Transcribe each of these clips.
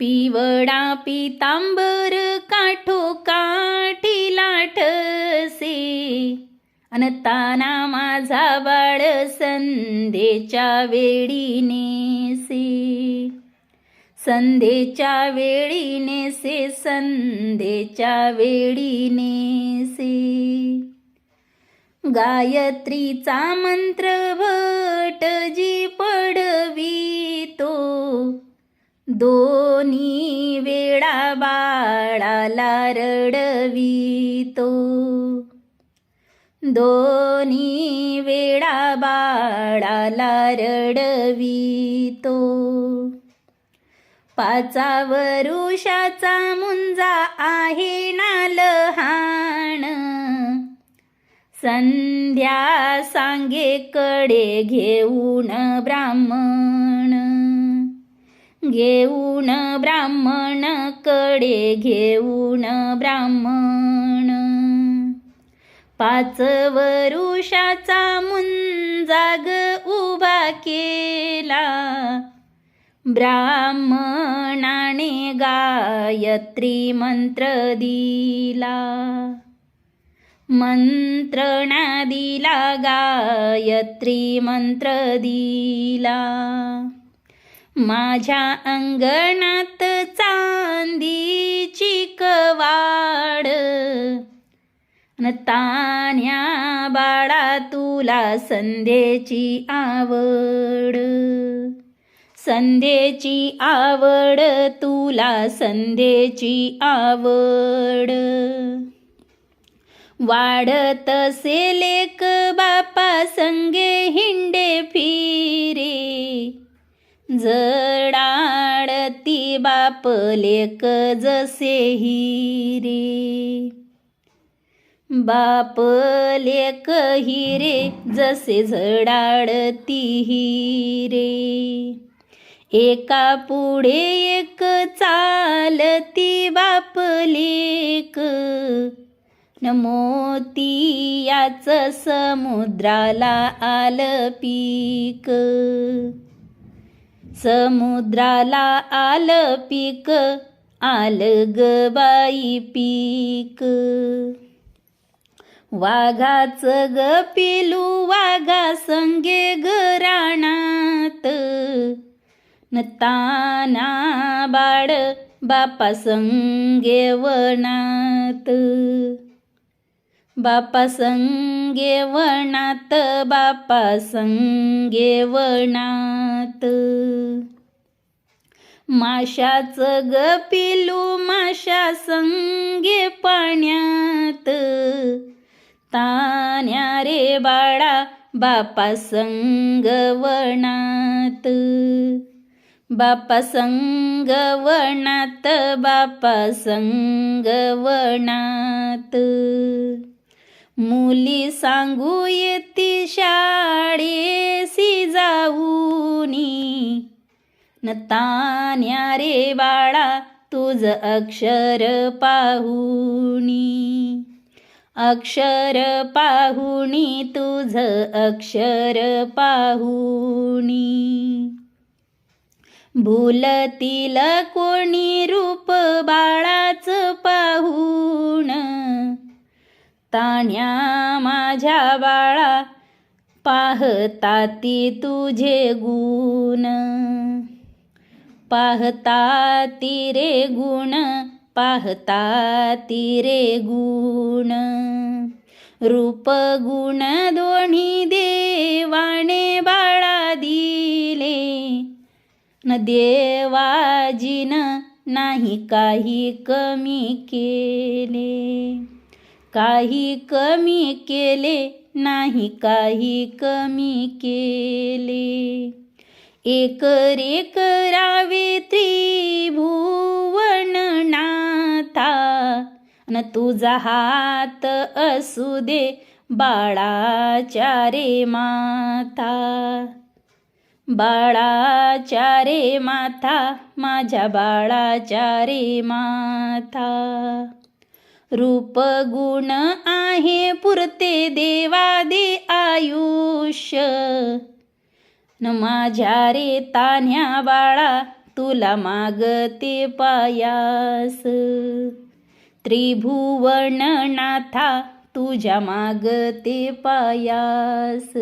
पिवळा पितांबर काठो काठी लाठसे अनताना माझा बाळ संध्येच्या वेळी नेसे संध्येच्या वेळी नेसे संध्येच्या वेळी नेसे गायत्रीचा मंत्र भटजी पडवितो दोन्ही वेळा बाळाला रडवितो. दोन्ही वेळा बाळाला रडवितो. पाचा वरुषाचा मुंजा आहे ना लहान. संध्या सांगे कडे घेऊन ब्राह्मण घेऊन ब्राह्मणकडे घेऊन ब्राह्मण. पाच वरुषाचा मुंजाग उभा केला. ब्राह्मणाने गायत्री मंत्र दिला. मंत्रणा दिला गायत्री मंत्र दिला. माझ्या अंगणात चांदीची कवाड. न तान्या बाळा तुला संध्येची आवड. संध्येची आवड तुला संध्येची आवड. वाढत से लेक बापा संगे हिंडे बाप लेक जसे हिरे बाप लेक हिरे जसे झडाडती हिरे एका पुढे एक चालती बाप लेक न मोतियाच समुद्राला आलं पीक. समुद्राला आलं पीक आलं ग बाई पीक. वाघाच ग पिलू वाघा संगे घराणात न ताना बाळ बापा संगे वनात. बापा संगे वनात बापा संगे वनात. माशाच ग पिलू माशा संगे पाण्यात. तान्या रे बाळा बापा संग वनात. बापा संग वनात बापा संग मुली सांगू येती शाळेसी जाऊ. न नतान्या रे बाळा तुझ अक्षर पाहुणी. अक्षर पाहुणी तुझ अक्षर पाहुणी. भूलतील कोणी रूप बाळाच पाहुण ताण्या माझ्या बाळा पाहताती तुझे गुण. पाहताती रे गुण पाहताती रे गुण. रूप गुण दोन्ही देवाने बाळा दिले. न देवाजीन नाही काही कमी केले. काही कमी केले नाही काही कमी केले. एक रे करावे त्रिभुवन नाथा न तुझा हात असू दे बाळाच्या रे माथा. बाळाच्या रे माथा माझ्या बाळाच्या रे माथा. रूप गुण आहे पुरते देवा दे आयुष्य. न माझ्या रे तान्ह्या बाळा तुला मागते पायास. त्रिभुवननाथा तुझ्या मागते पायास.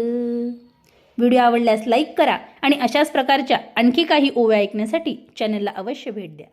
व्हिडिओ आवडल्यास लाईक करा आणि अशाच प्रकारच्या आणखी काही ओव्या ऐकण्यासाठी चॅनलला अवश्य भेट द्या.